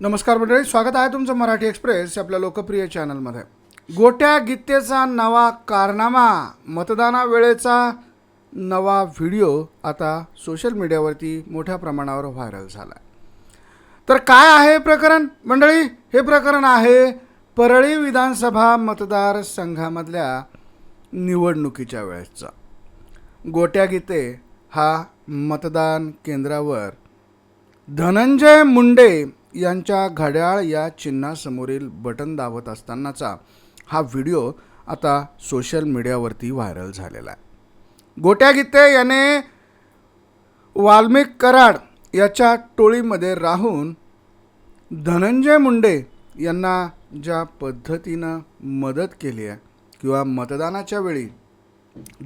नमस्कार मंडळी स्वागत आहे तुमचं मराठी एक्सप्रेस आपल्या लोकप्रिय चॅनलमध्ये. गोट्या गीतेचा नवा कारनामा मतदानावेळेचा नवा व्हिडिओ आता सोशल मीडियावरती मोठ्या प्रमाणावर व्हायरल झाला आहे तर काय आहे प्रकरण? मंडळी हे प्रकरण आहे परळी विधानसभा मतदारसंघामधल्या निवडणुकीच्या वेळेसचा गोट्या गीते हा मतदान केंद्रावर धनंजय मुंडे यांच्या घड्याळ या चिन्हासमोरील बटन दाबत असतानाचा हा व्हिडिओ आता सोशल मीडियावरती व्हायरल झालेला आहे. गोट्या गीते याने वाल्मिक कराड याच्या टोळीमध्ये राहून धनंजय मुंडे यांना ज्या पद्धतीनं मदत केली आहे किंवा मतदानाच्या वेळी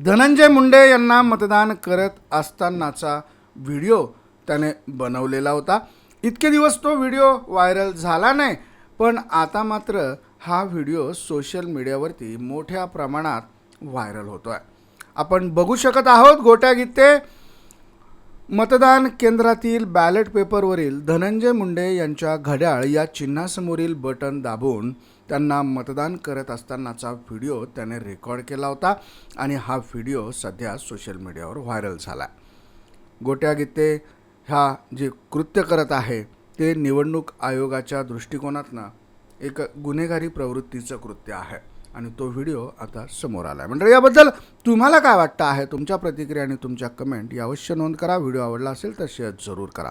धनंजय मुंडे यांना मतदान करत असतानाचा व्हिडिओ त्याने बनवलेला होता. इतके दिवस तो व्हिडिओ व्हायरल झाला नाही पण आता मात्र हा व्हिडिओ सोशल मीडियावरती मोठ्या प्रमाणात व्हायरल होतो आहे आपण बघू शकत आहोत गोट्या गीते. मतदान केंद्रातील बॅलेट पेपरवरील धनंजय मुंडे यांच्या घड्याळ या चिन्हासमोरील बटन दाबून त्यांना मतदान करत असतानाचा व्हिडिओ त्याने रेकॉर्ड केला होता आणि हा व्हिडिओ सध्या सोशल मीडियावर व्हायरल झाला गोट्या गीते ह्या जे कृत्य करत आहे ते निवडणूक आयोगाच्या दृष्टिकोनातनं एक गुन्हेगारी प्रवृत्तीचं कृत्य आहे. आणि तो व्हिडिओ आता समोर आला आहे म्हणजे याबद्दल तुम्हाला काय वाटतं आहे? तुमच्या प्रतिक्रिया आणि तुमच्या कमेंट या अवश्य नोंद करा. व्हिडिओ आवडला असेल तर शेअर जरूर करा.